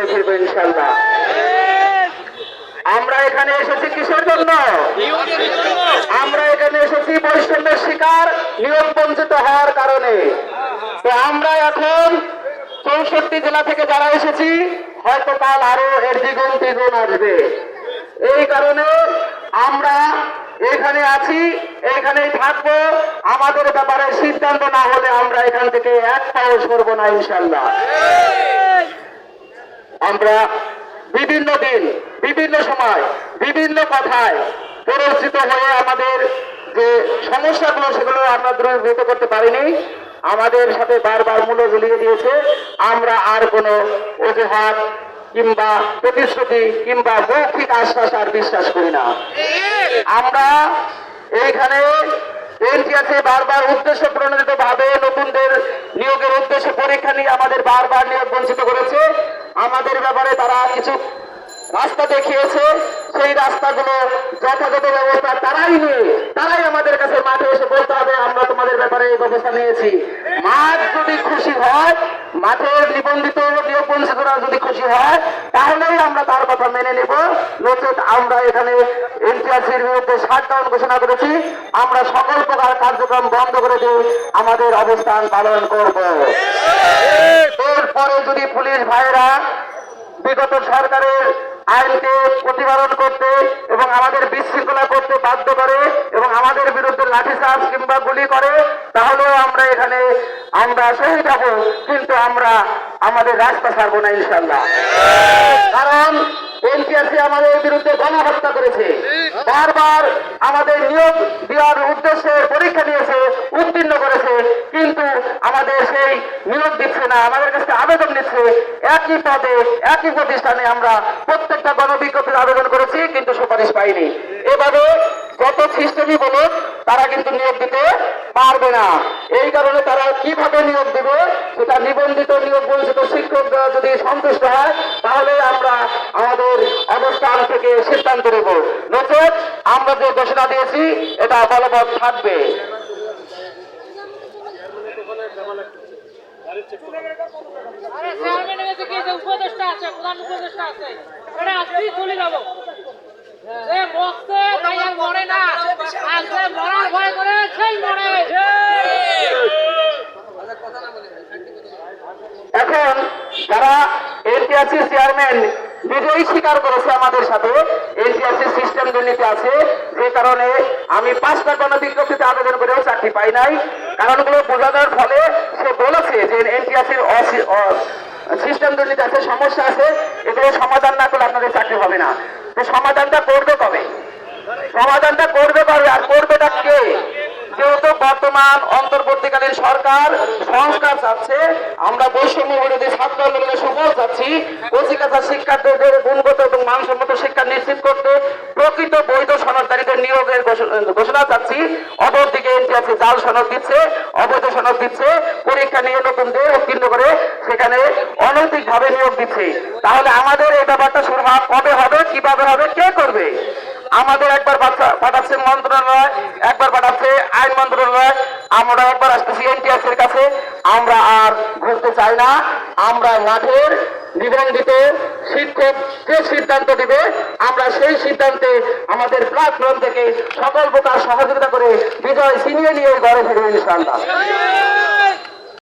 ঘরে ফিরবো ইনশাল্লাহ আমরা এখানে এসেছি কিসের জন্য? আমরা এখানে এসেছি বৈষম্যের শিকার নিয়োগ বঞ্চিত হওয়ার কারণে। তো আমরা এখন চৌষট্টি জেলা থেকে যারা এসেছি, হয়তো কাল আরও এর দ্বিগুণ দ্বিগুণ আসবে। এই কারণে আমরা এখানে আছি, এখানেই থাকব। আমাদের ব্যাপারে সিদ্ধান্ত না হলে আমরা এখান থেকে এক পাও সরবো না ইনশাল্লাহ আমরা বিভিন্ন দিন, বিভিন্ন সময়, বিভিন্ন কথায় পরিচিত হয়ে আমাদের যে সমস্যাগুলো, সেগুলো আমরা দূরীভূত করতে পারিনি। আমাদের সাথে বারবার মূল্য ঝুলিয়ে দিয়েছে। আমরা আর কোনো অজুহাত কিংবা প্রতিশ্রুতি কিংবা মৌখিক আশ্বাস আর বিশ্বাস করি না। আমরা এইখানে এনটিআরসি বারবার উদ্দেশ্য প্রণোদিত ভাবে নতুনদের নিয়োগের উদ্দেশ্যে পরীক্ষা নিয়ে আমাদের বারবার নিয়োগ বঞ্চিত করেছে। আমাদের ব্যাপারে তারা কিছু রাস্তা দেখিয়েছে। সেই রাস্তাগুলো যথাযথ ব্যবস্থা তারাই নিয়ে, তারাই আমাদের কাছে মাঠে এসে বলতে হবে, আমরা তোমাদের ব্যাপারে এই ব্যবস্থা নিয়েছি। মাঠ যদি খুশি হয়, মাঠের নিবন্ধিত নিয়োগ বঞ্চিতরা যদি খুশি হয় তাহলেই আমরা তার কথা মেনে নেব। নচেত আমরা এখানে এনটিআরসির বিরুদ্ধে শাটডাউন ঘোষণা করেছি। আমরা সকল প্রকার কার্যক্রম বন্ধ করে দিয়ে আমাদের অবস্থান পালন করব। এরপরে যদি পুলিশ ভাইরা বিগত সরকারের আইনকে প্রতিপালন করতে এবং আমাদের বিশৃঙ্খলা করতে বাধ্য করে এবং আমাদের বিরুদ্ধে লাঠিচার্জ কিংবা গুলি করে, তাহলেও আমরা এখানে আমরা শহীদ হব। কিন্তু আমরা আমাদের রাস্তা ছাড়বো না ইনশাল্লাহ কারণ এনপিআরসি আমাদের বিরুদ্ধে গণহত্যা করেছে। বারবার আমাদের নিয়োগ দেওয়ার উদ্দেশ্যে পরীক্ষা নিয়েছে উত্তীর্ণ করেছে, কিন্তু আমাদের সেই নিয়োগ দিচ্ছে না, আমাদের কাছে আবেদন নিচ্ছে একই পদে, একই প্রতিষ্ঠানে আমরা প্রত্যেকটা গণবিজ্ঞপ্তির আবেদন করেছি, কিন্তু সুপারিশ পাইনি। এভাবে সিস্টেমই বলুক তারা কিন্তু নিয়োগ দিতে পারবে না। এই কারণে তারা কীভাবে নিয়োগ দেবে, সেটা নিবন্ধিত নিয়োগ বঞ্চিত শিক্ষক যদি সন্তুষ্ট হয়, তাহলে আমরা আমাদের অবস্থান থেকে সিদ্ধান্ত নেব। নচেত আমরা যে ঘোষণা দিয়েছি, এটা বলবৎ থাকবে। উপদেষ্টা আছে প্রধান উপদেষ্টা আছে চলে যাব সে বসতে তাই আর মরে না আর সে মরার ভয় করে সেই মরে যারা এনটিআরসি চেয়ারম্যান নিজেই স্বীকার করেছে আমাদের সাথে এনটিআরসি সিস্টেম দুর্নীতি আছে, যে কারণে আমি পাঁচটা গণবিজ্ঞপ্তিতে আবেদন করেও চাকরি পাই নাই। কারণগুলো বোঝানোর ফলে সে বলেছে যে এনটিআরসির সিস্টেম দুর্নীতি আছে, সমস্যা আছে, এগুলো সমাধান না করলে আপনাদের চাকরি হবে না। সমাধানটা করবে কবে? সমাধানটা করবে পারবে আর করবেটা কে বর্তমান অন্তর্বর্তীকালীন সরকার সংস্কার চাচ্ছে। আমরা বৈষম্য বিরোধী ছাত্র আন্দোলনের সফল চাচ্ছি কচিকাছা শিক্ষার্থীদের গুণগত এবং মানসম্মত শিক্ষা নিশ্চিত করতে প্রকৃত বৈধ সনদকারীদের নিয়োগের ঘোষণা চাচ্ছি। অপরদিকে এনটিআরসি জাল সনদ দিচ্ছে, অবৈধ সনদ দিচ্ছে, পরীক্ষা নিয়ে নতুনদের উত্তীর্ণ করে সেখানে অনৈতিকভাবে নিয়োগ দিচ্ছে। তাহলে আমাদের এই ব্যাপারটা শুরু কবে হবে? কীভাবে হবে? কে করবে? আমাদের একবার বাচ্চা- পাঠাচ্ছে মন্ত্রণালয়, একবার পাঠাচ্ছে আইন মন্ত্রণালয়, আমরা একবার আসতেছি এনটিএস এর কাছে। আমরা আর ঘুরতে চাই না। আমরা মাঠের নিবন্ধিত শিক্ষক যে সিদ্ধান্ত দিবে, আমরা সেই সিদ্ধান্তে আমাদের প্ল্যাটফর্ম থেকে সকল প্রকার সহযোগিতা করে বিজয় ছিনিয়ে নিয়ে ঘরে ফিরবে ইনশাআল্লাহ।